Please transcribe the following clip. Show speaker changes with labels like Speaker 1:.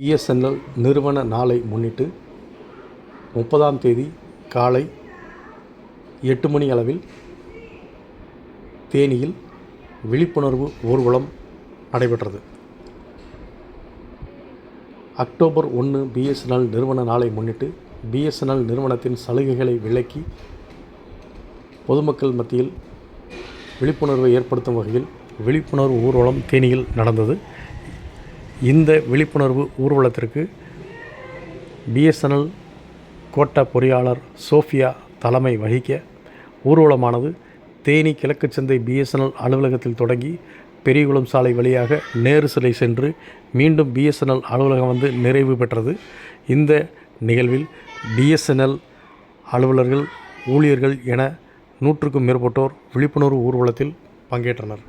Speaker 1: BSNL நிறுவன நாளை முன்னிட்டு முப்பதாம் தேதி காலை எட்டு மணி அளவில் தேனியில் விழிப்புணர்வு ஊர்வலம் நடைபெற்றது. அக்டோபர் ஒன்று பிஎஸ்என்எல் நிறுவன நாளை முன்னிட்டு பிஎஸ்என்எல் நிறுவனத்தின் சலுகைகளை விளக்கி பொதுமக்கள் மத்தியில் விழிப்புணர்வை ஏற்படுத்தும் வகையில் விழிப்புணர்வு ஊர்வலம் தேனியில் நடந்தது. இந்த விழிப்புணர்வு ஊர்வலத்திற்கு பிஎஸ்என்எல் கோட்ட பொறியாளர் சோஃபியா தலைமை வகிக்க ஊர்வலமானது தேனி கிழக்கு சந்தை பிஎஸ்என்எல் அலுவலகத்தில் தொடங்கி பெரியகுளம் சாலை வழியாக நேரு சிலை சென்று மீண்டும் பிஎஸ்என்எல் அலுவலகம் வந்து நிறைவு பெற்றது. இந்த நிகழ்வில் பிஎஸ்என்எல் அலுவலர்கள் ஊழியர்கள் என நூற்றுக்கும் மேற்பட்டோர் விழிப்புணர்வு ஊர்வலத்தில் பங்கேற்றனர்.